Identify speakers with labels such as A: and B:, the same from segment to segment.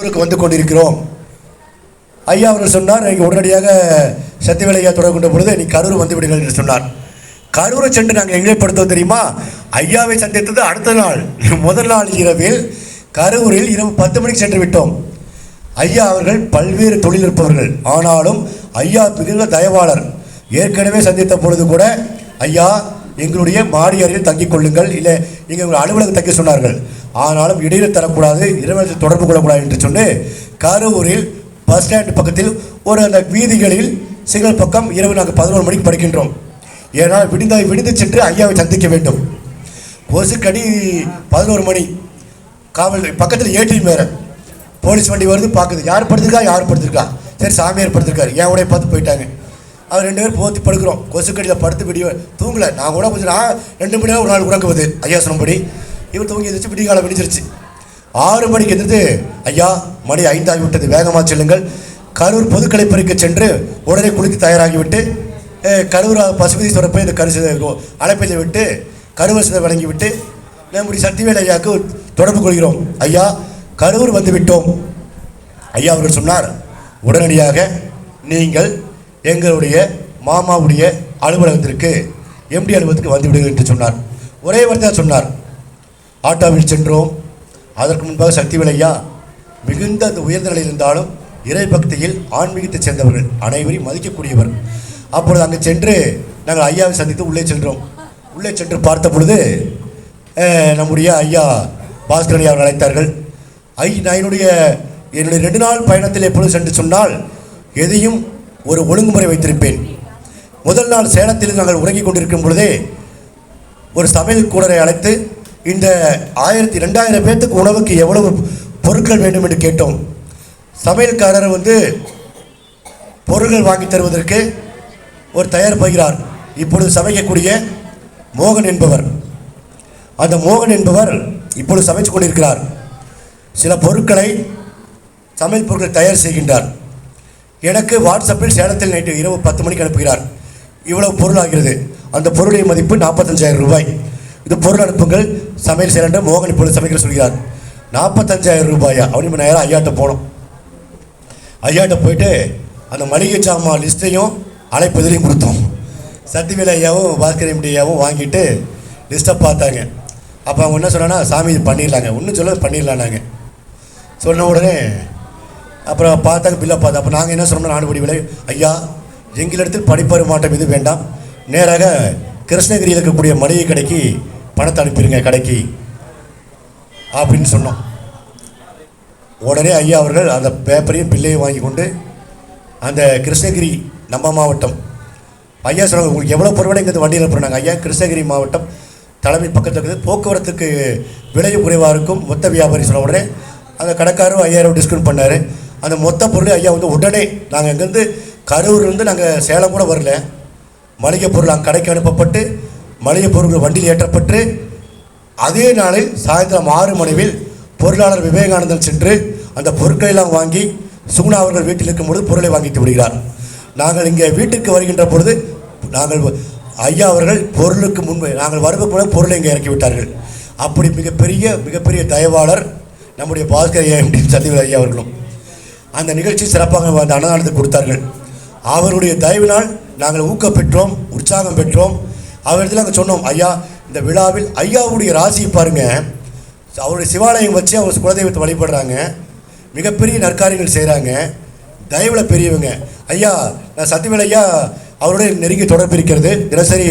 A: ஊருக்கு வந்து கொண்டிருக்கிறோம். ஐயா அவர்கள் சொன்னார் நீங்கள் உடனடியாக சத்தியவேலை ஐயா தொடர்பு கொண்ட பொழுது நீ கரூர் வந்து விடுங்கள் என்று சொன்னார். கரூரை சென்று நாங்கள் எங்கே படுத்தோம் தெரியுமா? ஐயாவை சந்தித்தது அடுத்த நாள் முதல் நாள் இரவில் கரூரில் இரவு பத்து மணிக்கு சென்று விட்டோம். ஐயா அவர்கள் பல்வேறு தொழில் இருப்பவர்கள். ஆனாலும் ஐயா மிகுந்த தயவாளர். ஏற்கனவே சந்தித்த பொழுது கூட ஐயா எங்களுடைய மாடி அறையில் தங்கிக் கொள்ளுங்கள். இல்லை எங்கள் அலுவலகம் தங்கி சொன்னார்கள். ஆனாலும் இடையில் தரக்கூடாது இரவு தொடர்பு கொள்ளக்கூடாது என்று சொன்னு கரூரில் பஸ் ஸ்டாண்ட் பக்கத்தில் ஒரு அந்த வீதிகளில் சிக்னல் பக்கம் இரவு நாங்கள் பதினோரு மணிக்கு படிக்கின்றோம். ஏனால் விடிந்த விடிந்து சென்று ஐயாவை சந்திக்க வேண்டும். கொசுக்கடி பதினோரு மணி. காவல் பக்கத்தில் ஏடிஎம் வேறு. போலீஸ் வண்டி வருது பார்க்குது யார் படுத்திருக்கா யார் படுத்திருக்கா? சரி சாமியார் படுத்திருக்காரு? என் உடைய பார்த்து போயிட்டாங்க. அவர் ரெண்டு பேரும் போத்தி படுக்கிறோம். கொசுக்கடியில் படுத்து விடிய தூங்கலை. நான் கூட கொஞ்சம் நான் ரெண்டு மணி நேரம் ஒரு நாள் உறங்குவது. ஐயா சொன்னபடி. இவர் தூங்கி எழுந்திரிச்சு விடிகாலம் விடிஞ்சிருச்சு. ஆறு மணிக்கு எந்திரித்து ஐயா மணி ஐந்தாகி விட்டது வேகமாக செல்லுங்கள். கரூர் பொதுக்கலைப்பறைக்கு சென்று உடனே குளித்து தயாராகிவிட்டு கரூர் பசுபதீஸ்வரர் போய் இந்த கரு அழைப்பதை விட்டு கருவசத்தை வழங்கி வழங்கிவிட்டு நம்முடைய சத்திவேல் ஐயாவுக்கு தொடர்பு கொள்கிறோம். ஐயா கரூர் வந்து விட்டோம் ஐயா அவர்கள் சொன்னார் உடனடியாக நீங்கள் எங்களுடைய மாமாவுடைய அலுவலகத்திற்கு எம்டி அலுவலகத்துக்கு வந்துவிடுங்கள் என்று சொன்னார். ஒரே வார்த்தை சொன்னார். ஆட்டோவில் சென்றோம். அதற்கு முன்பாக சக்திவிலையா மிகுந்த அந்த உயர்ந்த நிலையில் இருந்தாலும் இறை பக்தியில் ஆன்மீகத்தை சேர்ந்தவர்கள் அனைவரையும் மதிக்கக்கூடியவர். அப்பொழுது அங்கே சென்று நாங்கள் ஐயாவை சந்தித்து உள்ளே சென்றோம். உள்ளே சென்று பார்த்த பொழுது நம்முடைய ஐயா பாஸ்கரன் அவர்கள் அழைத்தார்கள். ஐ நான் என்னுடைய என்னுடைய ரெண்டு நாள் பயணத்தில் எப்பொழுது சென்று சொன்னால் எதையும் ஒரு ஒழுங்குமுறை வைத்திருப்பேன். முதல் நாள் சேலத்தில் நாங்கள் உறங்கிக் கொண்டிருக்கும் பொழுதே ஒரு சமையல் கூடரை அழைத்து இந்த ஆயிரத்தி ரெண்டாயிரம் பேர்த்துக்கு உணவுக்கு எவ்வளவு பொருட்கள் வேண்டும் என்று கேட்டோம். சமையல்காரர் வந்து பொருட்கள் வாங்கி தருவதற்கு ஒரு தயார் பகிறார். இப்பொழுது சமைக்கக்கூடிய மோகன் என்பவர். அந்த மோகன் என்பவர் இப்பொழுது சமைத்து கொண்டிருக்கிறார். சில பொருட்களை சமையல் பொருட்கள் தயார் செய்கின்றார். எனக்கு வாட்ஸ்அப்பில் சேலத்தில் நைட்டு இரவு பத்து மணிக்கு அனுப்புகிறார். இவ்வளவு பொருள் ஆகிறது. அந்த பொருளின் மதிப்பு நாற்பத்தஞ்சாயிரம் ரூபாய். இது பொருள் அனுப்புங்கள். சமையல் சிலிண்டர் மோகன் இப்பொழுது சமைக்க சொல்கிறார். நாற்பத்தஞ்சாயிரம் ரூபாயா? அப்படின்னு நேரம் ஐயாட்ட போனோம். ஐயாட்ட போயிட்டு அந்த மளிகை சாமான் லிஸ்ட்டையும் அழைப்பதிலையும் கொடுத்தோம். சத்திவேல் ஐயாவும் பாஸ்கர் ஐயாவும் வாங்கிட்டு லிஸ்ட்டை பார்த்தாங்க. அப்போ அவங்க என்ன சொன்னாங்கன்னா சாமி இது பண்ணிடலாங்க. ஒன்றும் சொல்ல பண்ணிடலான்னாங்க. சொன்ன உடனே அப்புறம் பார்த்தாங்க பில்லை பார்த்தா அப்போ நாங்கள் என்ன சொன்னோம் நாடுபடி விலை ஐயா எங்களிடத்தில் படிப்பரு மாற்றம் இது வேண்டாம். நேராக கிருஷ்ணகிரியில் இருக்கக்கூடிய மளிகை கடைக்கு பணத்தை அனுப்பிடுங்க கடைக்கு அப்படின்னு சொன்னோம். உடனே ஐயா அவர்கள் அந்த பேப்பரையும் பில்லையும் வாங்கி கொண்டு அந்த கிருஷ்ணகிரி நம்ம மாவட்டம். ஐயா சொன்னாங்க உங்களுக்கு எவ்வளோ பொருள் இங்கே வண்டியில் போனாங்க ஐயா கிருஷ்ணகிரி மாவட்டம் தலைமை பக்கத்தில் இருக்குது. போக்குவரத்துக்கு விலையும் குறைவாக இருக்கும் மொத்த வியாபாரி சொன்ன உடனே அந்த கடைக்காரரும் ஐயாயிரம் டிஸ்கவுண்ட் பண்ணார். அந்த மொத்த பொருள் ஐயா வந்து உடனே நாங்கள் இங்கேருந்து கரூர்லேருந்து நாங்கள் சேலம் கூட வரல. மளிகை பொருள் அங்கே கடைக்கு அனுப்பப்பட்டு மளிகை பொருட்கள் வண்டியில் ஏற்றப்பட்டு அதே நாளில் சாயந்தரம் ஆறு மணிவில் பொருளாளர் விவேகானந்தன் சென்று அந்த பொருட்களை எல்லாம் வாங்கி சுகுணா அவர்கள் வீட்டில் இருக்கும்பொழுது பொருளை வாங்கிட்டு விடுகிறார். நாங்கள் இங்கே வீட்டுக்கு வருகின்ற பொழுது நாங்கள் ஐயா அவர்கள் பொருளுக்கு முன்பு நாங்கள் வருவதற்கு பொருளை இங்கே இறக்கி விட்டார்கள். அப்படி மிகப்பெரிய மிகப்பெரிய தயவாளர் நம்முடைய பாஸ்கர் ஐயா எம்டி ஐயா அவர்களும் அந்த நிகழ்ச்சி சிறப்பாக அந்த அன்னதானத்துக்கு கொடுத்தார்கள். அவருடைய தயவினால் நாங்கள் ஊக்கம் பெற்றோம் உற்சாகம் பெற்றோம். அவரிடத்தில் அங்கே சொன்னோம் ஐயா இந்த விழாவில் ஐயாவுடைய ராசியை பாருங்கள் அவருடைய சிவாலயம் வச்சு அவர் குலதெய்வத்தை வழிபடுறாங்க. மிகப்பெரிய நற்காரியங்கள் செய்கிறாங்க தயவில் பெரியவங்க. ஐயா நான் சத்தியவேல் ஐயா அவருடைய நெருங்கி தொடர்பு இருக்கிறது. தினசரி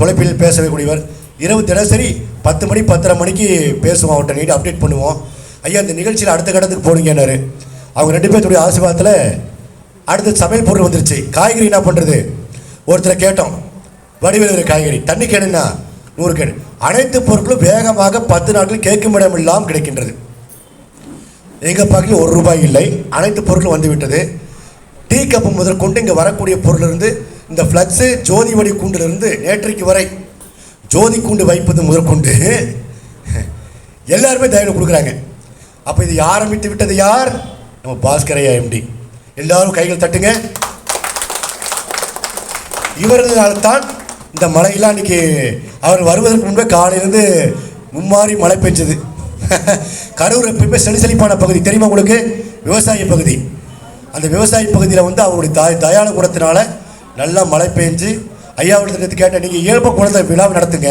A: தொலைப்பில் பேசக்கூடியவர் இரவு தினசரி பத்து மணி பத்தரை மணிக்கு பேசுவோம் அவர்கிட்ட நீட்டு அப்டேட் பண்ணுவோம். ஐயா இந்த நிகழ்ச்சியில் அடுத்த கட்டத்துக்கு போடுங்கன்னாரு அவங்க ரெண்டு பேர்த்துடைய ஆசீர்வாதத்தில் அடுத்து சமையல் பொருள் வந்துருச்சு. காய்கறி என்ன பண்ணுறது ஒருத்தரை கேட்டோம். வடிவில் காய்கறி. தண்ணி கேடுனா நூறு கேடு. அனைத்து பொருட்களும் வேகமாக பத்து நாட்கள் கேட்கும் இடம் இல்லாமல் கிடைக்கின்றது. எங்கள் பக்கத்தில் ஒரு ரூபாய் இல்லை. அனைத்து பொருட்களும் வந்துவிட்டது. டீ கப்பு முதல் கொண்டு இங்கே வரக்கூடிய பொருளிலிருந்து இந்த ஃப்ளக்ஸு ஜோதி வடி கூண்டிலிருந்து நேற்றைக்கு வரை ஜோதி கூண்டு வைப்பது முதற்கொண்டு எல்லாருமே தயவு கொடுக்குறாங்க. அப்போ இது ஆரம்பித்து விட்டது யார்? நம்ம பாஸ்கரையா எம்டி எல்லாரும் கைகள் தட்டுங்க. இவர்களால் தான் இந்த மழையெல்லாம் இன்றைக்கி அவர் வருவதற்கு முன்பே காலையிலேருந்து மும்மாறி மழை பெஞ்சது. கரூர் எப்பயுமே செழிசெழிப்பான பகுதி. தெரியுமா உங்களுக்கு? விவசாய பகுதி. அந்த விவசாய பகுதியில் வந்து அவருடைய தாய் தயாள குணத்தினால நல்லா மழை பெஞ்சு ஐயாவிடத்துல கேட்டேன் நீங்கள் இயல்பாக குழந்தை விழாவை நடத்துங்க.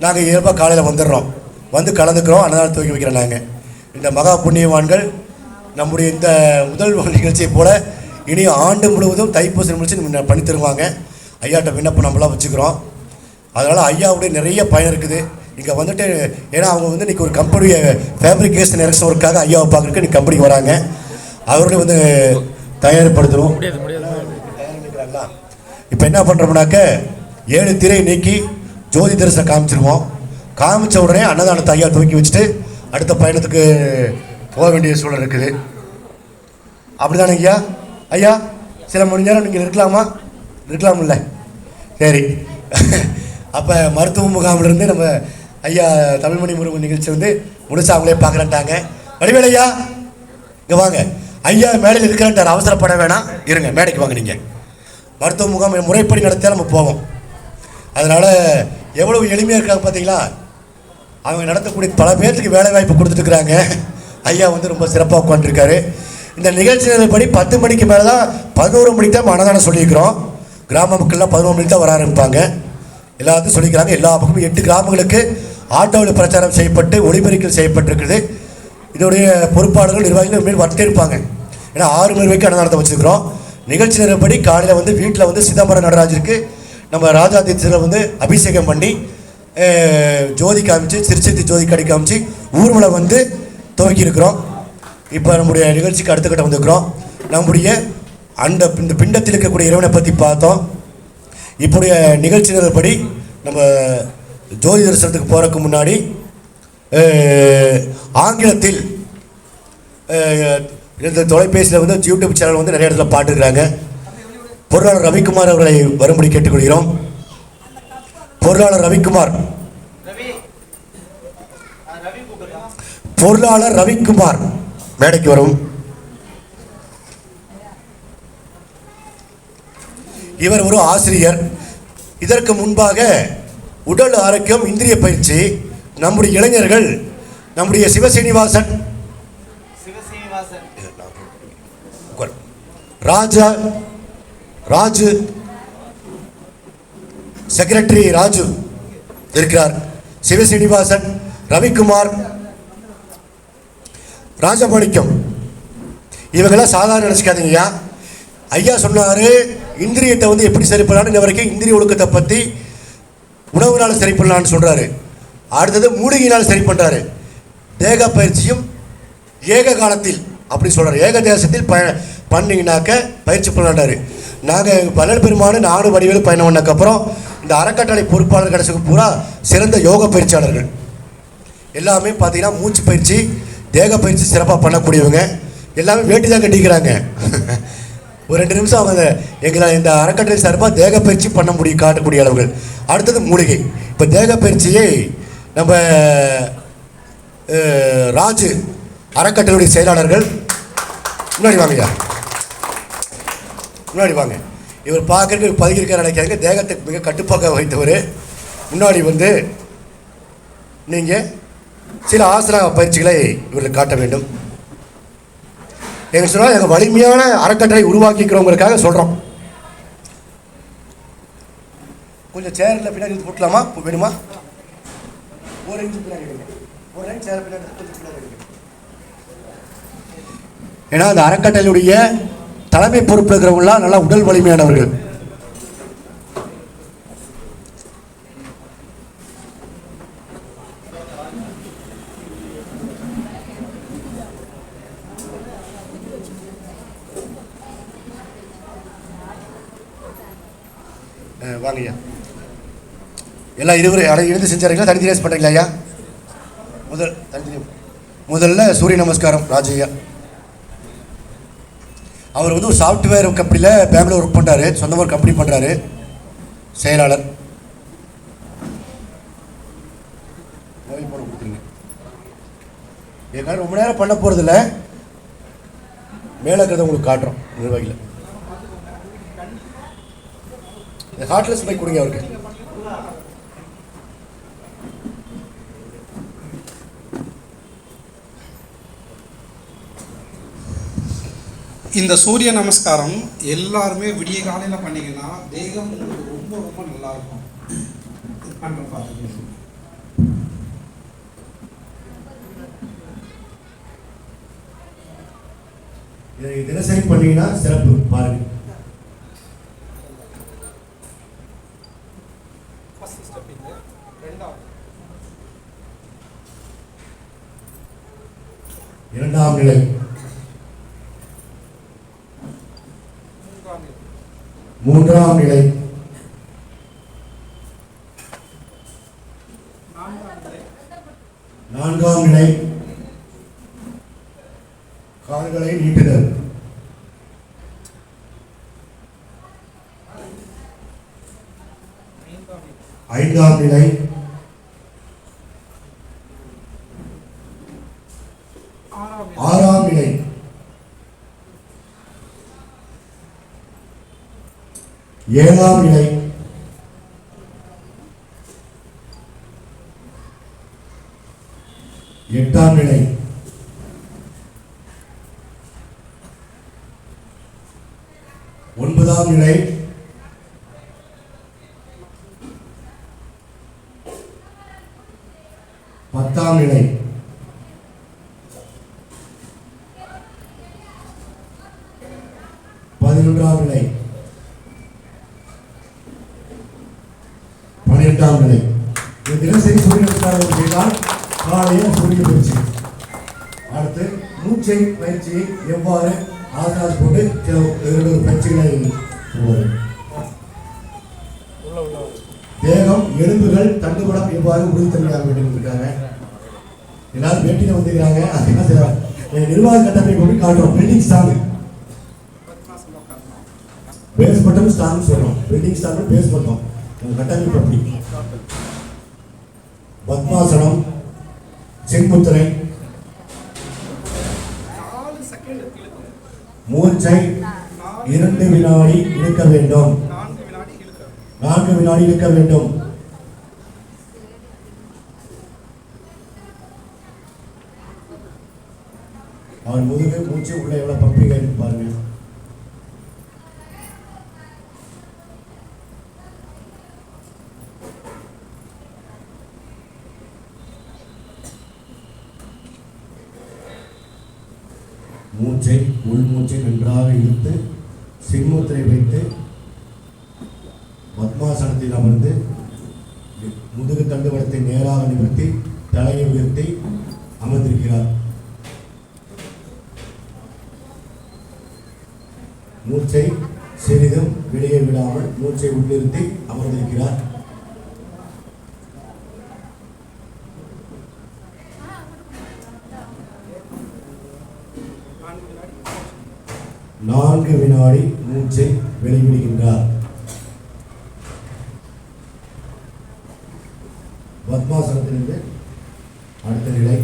A: நாங்கள் இயல்பாக காலையில் வந்துடுறோம். வந்து கலந்துக்கிறோம். அன்னதானம் துவக்கி வைக்கிறோம் நாங்கள் இந்த மகா புண்ணியவான்கள் நம்முடைய இந்த முதல் நிகழ்ச்சியை போல இனி ஆண்டு முழுவதும் தைப்பூசம் முடிச்சு நம்ம பண்ணி தருவாங்க ஐயாட்ட விண்ணப்பம் நம்மளாம் வச்சுக்கிறோம். அதனால் ஐயாவுடைய நிறைய பயன் இருக்குது. இங்கே வந்துட்டு ஏன்னா அவங்க வந்து இன்றைக்கி ஒரு கம்பெனியை ஃபேப்ரிகேஷன் எரக்ஷன் ஒர்க்காக ஐயாவை பார்க்குறதுக்கு இன்றைக்கி கம்பெனிக்கு வராங்க. அவர்களே வந்து தயாரிக்கிறாங்களா இப்போ என்ன பண்ணுறோம்னாக்க ஏழு திரை நீக்கி ஜோதி தரிசனம் காமிச்சிருவோம். காமிச்ச உடனே அன்னதானத்தை ஐயா தூக்கி வச்சுட்டு அடுத்த பயணத்துக்கு போக வேண்டிய சூழல் இருக்குது. அப்படிதானே ஐயா? ஐயா சில மணி நேரம் நீங்கள் இருக்கலாமா? இருக்கலாம்ல சரி. அப்போ மருத்துவ முகாமிலிருந்து நம்ம ஐயா தமிழ்மணி முருகன் நிகழ்ச்சி வந்து முடிச்சு அவங்களே பார்க்குறேன்ட்டாங்க. வடிவேல் ஐயா இங்கே வாங்க. ஐயா மேடையில் இருக்கிறேன்ட்டார் அவசரப்பட வேணாம். இருங்க மேடைக்கு வாங்க நீங்கள் மருத்துவ முகாம் முறைப்படி நடத்தியா நம்ம போவோம். அதனால் எவ்வளவு எளிமையாக இருக்காங்க பார்த்தீங்களா அவங்க நடத்தக்கூடிய பல பேர்த்துக்கு வேலை வாய்ப்பு கொடுத்துட்டுருக்குறாங்க ஐயா வந்து ரொம்ப சிறப்பாக உட்காந்துருக்காரு இந்த நிகழ்ச்சி படி பத்து மணிக்கு மேலே தான் பதினோரு மணிக்கு தான் அன்னதானம் சொல்லியிருக்கிறோம். கிராம மக்கள்லாம் பதினோரு மணிக்கு தான் வர ஆரம்பிப்பாங்க. எல்லாத்தையும் சொல்லிக்கிறாங்க எல்லா பக்கமும் எட்டு கிராமங்களுக்கு ஆட்டோவில் பிரச்சாரம் செய்யப்பட்டு ஒளிபெருக்கல் செய்யப்பட்டிருக்குது. இதோடைய பொறுப்பாளர்கள் நிர்வாகிகள் மேல் வந்துட்டே இருப்பாங்க. ஏன்னா ஆறு மணி வரைக்கும் அன்னதானத்தை வச்சுருக்கிறோம். நிகழ்ச்சி நேரப்படி காலையில் வந்து வீட்டில் வந்து சிதம்பரம் நடராஜருக்கு நம்ம ராஜாதித்யத்தில் வந்து அபிஷேகம் பண்ணி ஜோதி காமிச்சு திருச்செந்தி ஜோதி கடை காமிச்சு ஊர்வலம் வந்து துவக்கியிருக்கிறோம். இப்போ நம்முடைய நிகழ்ச்சிக்கு அடுத்த கட்டம் வந்திருக்கிறோம். நம்முடைய அந்த இந்த பிண்டத்தில் இருக்கக்கூடிய இறைவனை பற்றி பார்த்தோம். இப்போடைய நிகழ்ச்சி நிரல்படி நம்ம ஜோதி தரிசனத்துக்கு போகிறதுக்கு முன்னாடி ஆங்கிலத்தில் இந்த தொலைபேசியில் வந்து யூடியூப் சேனல் வந்து நிறைய இடத்துல பாட்டுருக்குறாங்க பொருளாளர் ரவிக்குமார் அவர்களை வரும்படி கேட்டுக்கொள்கிறோம். பொருளாளர் ரவிக்குமார். பொருளாளர் ரவிக்குமார் மேடைக்கு வரும். இவர் ஒரு ஆசிரியர். இதற்கு முன்பாக உடல் ஆரோக்கியம் இந்திரிய பயிற்சி நம்முடைய இளைஞர்கள் நம்முடைய சிவசீனிவாசன். ராஜா ராஜு செக்ரட்டரி ராஜு இருக்கிறார். சிவசீனிவாசன் ரவிக்குமார் ராஜமாணிக்கம் இவங்கெல்லாம் சாதாரண நினச்சிக்காதீங்கய்யா ஐயா சொன்னார் இந்திரியத்தை வந்து எப்படி சரி பண்ணலான்னு இன்ன வரைக்கும் இந்திரிய ஒழுக்கத்தை பற்றி உணவுனால் சரி பண்ணலான்னு சொல்கிறாரு அடுத்தது மூலிகையினால் சரி பண்ணுறாரு தேக பயிற்சியும் ஏக காலத்தில் அப்படி சொல்கிறார் ஏக தேசத்தில் ப பண்ணிங்கனாக்க பயிற்சி பண்ணலான்றாரு நாங்கள் பலர் பெருமானு நானும் வடிவேலு பயணம் பண்ணக்கப்புறம் இந்த அறக்கட்டளை பொறுப்பாளர் கடைசிக்கு பூரா சிறந்த யோக பயிற்சியாளர்கள். எல்லாமே பார்த்தீங்கன்னா மூச்சு பயிற்சி தேக பயிற்சி சிறப்பாக பண்ணக்கூடியவங்க. எல்லாமே வேட்டி தான் கட்டிக்கிறாங்க. ஒரு ரெண்டு நிமிஷம் அவங்க எங்களை இந்த அறக்கட்டளை சார்பாக தேக பயிற்சி பண்ண முடியும் காட்டக்கூடிய அளவுகள். அடுத்தது மூலிகை. இப்போ தேக பயிற்சியை நம்ம ராஜு அறக்கட்டளையுடைய செயலாளர்கள் முன்னாடி வாங்கய்யா முன்னாடி வாங்க. இவர் பார்க்குறதுக்கு பதுகிருக்க நினைக்காங்க தேகத்தை மிக கட்டுப்பாக வைத்தவர் முன்னாடி வந்து நீங்கள் சில ஆசன பயிற்சிகளை இவர்களுக்கு காட்ட வேண்டும். எங்க சொன்னால் எங்கள் வலிமையான அறக்கட்டளை உருவாக்கிக்கிறவங்களுக்காக சொல்கிறோம் கொஞ்சம் சேரில் பின்னாடி இருந்து போட்டலாமா? வேணுமா? ஒரு இன்ச்சு பின்னாடி ஒரு லைன் சேர் பின்னாடி ஏன்னா அந்த அறக்கட்டளையுடைய தலைமை பொறுப்பில் இருக்கிறவங்களாம் நல்லா உடல் வலிமையானவர்கள். வாங்கய்யா. எல்லாம் இருவரும் அடை இருந்து செஞ்சாருங்களா? தனித்தனியாக பண்ணுறீங்களா ஐயா? முதல் தனித்தனி முதல்ல சூரிய நமஸ்காரம் ராஜய்யா. அவர் வந்து ஒரு சாஃப்ட்வேர் கம்பெனியில் பெங்களூர் ஒர்க் பண்ணுறாரு சொந்தமாக ஒரு கம்பெனி பண்ணுறாரு செயலாளர். மொபைல் கொடுத்துருங்க. என்னால் ரொம்ப நேரம் பண்ண போகிறதில்ல மேலே இருக்கிறத உங்களுக்கு காட்டுறோம் நிர்வாகியில் ஹார்ட்லெஸ் பைக் கொடுங்க அவருக்கு.
B: இந்த சூரிய நமஸ்காரம் எல்லாருமே விடிய காலையில் பண்ணீங்கன்னா தேகம் உங்களுக்கு ரொம்ப ரொம்ப நல்லா இருக்கும். பார்த்துக்கோங்க
A: இதை தினசரி பண்ணீங்கன்னா சிறப்பு பாருங்க.
B: ஃபர்ஸ்ட் ஸ்டெப் இது ரெண்டாவது
A: இரண்டாம் நிலை.
B: மூன்றாம் நிலை
A: நிலை
B: நான்காம் நிலை
A: நான்காம் நிலை கால்களை நீட்டுதல்
B: ஐந்தாம் நிலை
A: ஐந்தாம் நிலை
B: ஆறாம் நிலை
A: ஆறாம் நிலை ஏழாம் நிலை. எட்டாம் நிலை. ஒன்பதாம் நிலை. பத்தாம் நிலை. பதினொன்றாம் நிலை. பன்னிரெண்டாம் நிலை தினசரி சூரிய நமஸ்காரம் செய்தால் காலையில் சூரிய பயிற்சி. அடுத்து மூச்சை பயிற்சியை எவ்வாறு ஆசாஸ் போட்டு சில இரண்டு ஒரு பயிற்சிகளை சொல்வது தேகம் எலும்புகள் தண்டுபடம் எவ்வாறு உறுதித்தன்மையாக வேண்டும் இருக்காங்க எல்லாரும் வேட்டியில் வந்துருக்காங்க அது என்ன செய்யலாம்? நிர்வாக கட்டமைப்பு கொண்டு காட்டுறோம். பில்டிங்
B: ஸ்டாங்
A: பேஸ் மட்டும் ஸ்ட்ராங் சொல்றோம். பில்டிங் ஸ்ட்ராங் பேஸ் மட்டும் கட்டமைப்பு அப்படி. பத்மாசனம் செங்குத்துறை மூச்சை இரண்டு வினாடி இழுக்க வேண்டும்.
B: நான்கு வினாடி
A: இழுக்க வேண்டும். அவர் முதுகு மூச்சு உள்ள எவ்வளவு பம்பிங்க பாருங்க மூச்சை உள் மூச்சை நன்றாக இழுத்து சின்முத்திரை வைத்து பத்மாசனத்தில் அமர்ந்து முதுகு தண்டுவடத்தை நேராக நிமிர்த்தி தலையை உயர்த்தி அமர்ந்திருக்கிறார். மூச்சை சிறிதும் வெளியே விடாமல் மூச்சை உள்ளிருத்தி அமர்ந்திருக்கிறார்
B: நான்கு வினாடி
A: நான்கு வினாடி மூச்சை வெளிவிடுகின்றார் பத்மாசனத்திலிருந்து அடுத்த நிலை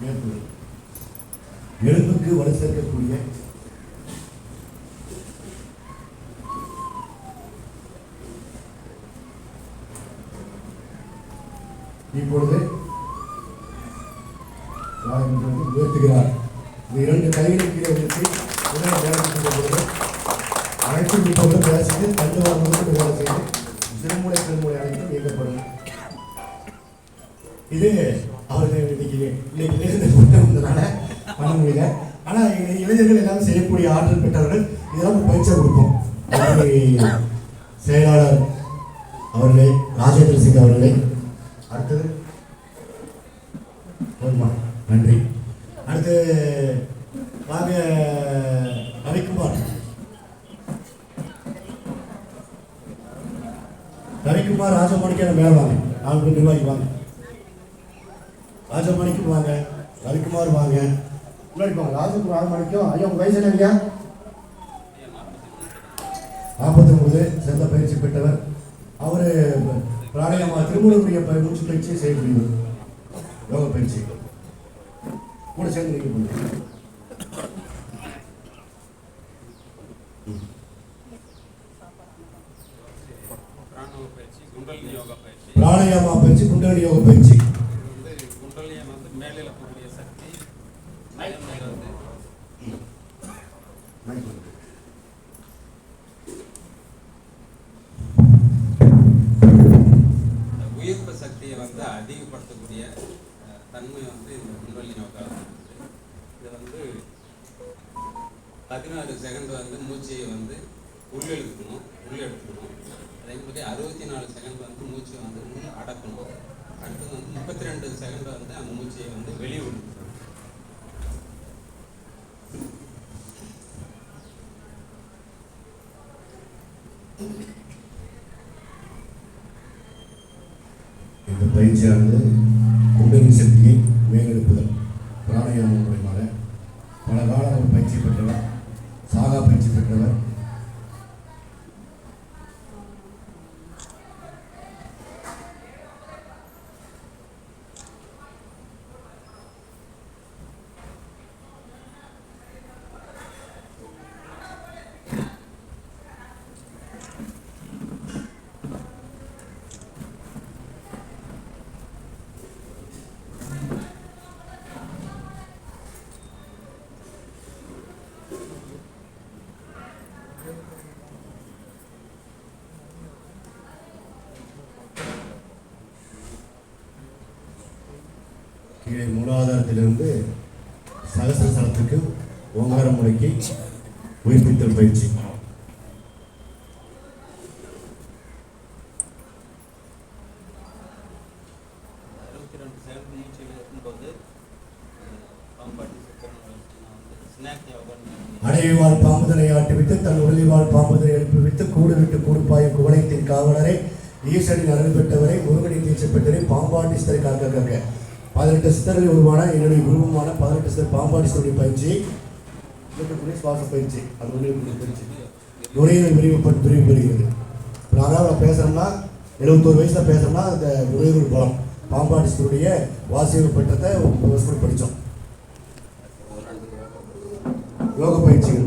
A: மேற்கொள். எலும்புக்கு வலு சேர்க்கக்கூடிய இப்பொழுது காயங்கள் உயர்த்துகிறார். இந்த இரண்டு கைகளை கீழே உயர்த்தி உடலை வேலை செய்கின்ற பொழுது இப்பொழுது வேலை செய்து தண்டு வரும்போது வேலை செய்து சிறுமூளை பெருமூளை அனைத்தும் இயக்கப்படும். இது அவர்கள் இன்னைக்கு இன்னைக்கு நேர்ந்த கூட்டம் இருந்ததுனால பண்ண முடியல. ஆனால் இளைஞர்கள் எல்லாரும் செய்யக்கூடிய ஆற்றல் பெற்றவர்கள் இதெல்லாம் ஒரு பயிற்சியை கொடுப்போம். செயலாளர் அவர்களே ராஜேந்திர சிங் அவர்களே அடுத்தது போதுமா? நன்றி. அடுத்து வாங்க ரவிக்குமார். ரவிக்குமார் ராஜமாணிக்கம் மேலே வாங்க. நாலு நிர்வாகி வாங்க. ராஜமாணிக்கு வாங்க ரவிக்குமார் வாங்க. முன்னாடி வாங்க ராஜகுமார் ராஜமாணிக்கும் ஐயா உங்க வயசு என்ன நாற்பத்தி ஒன்பது சிறந்த பயிற்சி பெற்றவர். அவர் பிராணாயாமா திருமூலனுடைய மூச்சு பயிற்சியை செய்யக்கூடியவர் யோக பயிற்சி. கூட சேர்ந்து நீங்க பண்ணுங்க பிராணாயாமா பயிற்சி குண்டலினி யோக பயிற்சி.
C: சக்தியை வந்து அதிகப்படுத்தக்கூடிய தன்மை வந்து இந்த முன்வள்ளி யோகா இது வந்து பதினாறு செகண்ட் வந்து மூச்சையை வந்து உள்ளெழுக்கணும் உள்ளெடுக்கணும் அதே மாதிரி அறுபத்தி நாலு செகண்ட் வந்து மூச்சை வந்து உள்ள அடக்கணும். அடுத்தது வந்து முப்பத்தி ரெண்டு செகண்ட் வந்து அந்த மூச்சையை வந்து வெளிவிடணும்.
A: you. பயிற்சியானது குண்டலினி சக்தியை மேலெடுப்புதல் பிராணயாமம் மூலயமாக பல காலம் பயிற்சி பெற்றவர் சாகா பயிற்சி பெற்றவர் கீழே மூலாதாரத்திலிருந்து சகசிரசலத்துக்கு ஓங்கார முறைக்கு உயிர்ப்பித்தல் பயிற்சி.
C: அறுபத்தி ரெண்டு செகண்ட் மூச்சையில் இருக்கும்போது பாம்பாட்டி சுத்தம் வந்து ஸ்நாக் யோகான்னு
A: அடைவி வாழ் பாம்புதனை ஆட்டுவித்து தன் உடலில் வாழ் பாம்புதனை எழுப்பிவித்து கூடு விட்டு கூடுப்பாயும் குவளையத்தின் காவலரை ஈசனின் அருள் பெற்றவரை முருகனின் தீட்சை பெற்றவரை பாம்பாண்டி சித்தரை காக்க காக்க. பதினெட்டு சித்தர்கள் உருவான என்னுடைய உருவமான பதினெட்டு சித்தர் பாம்பாடிசருடைய பயிற்சி இருக்கக்கூடிய சுவாச பயிற்சி. அது உங்களுடைய பயிற்சி நுரையீரல் விரிவுபட்டு விரிவு பெறுகிறது இப்போ அதாவது பேசுகிறோம்னா எழுபத்தோரு வயசில் பேசுகிறோம்னா அந்த நுரையீரல் பலம் பாம்பாடிசருடைய வாசிவு பட்டத்தை படித்தோம் யோக பயிற்சிகள்.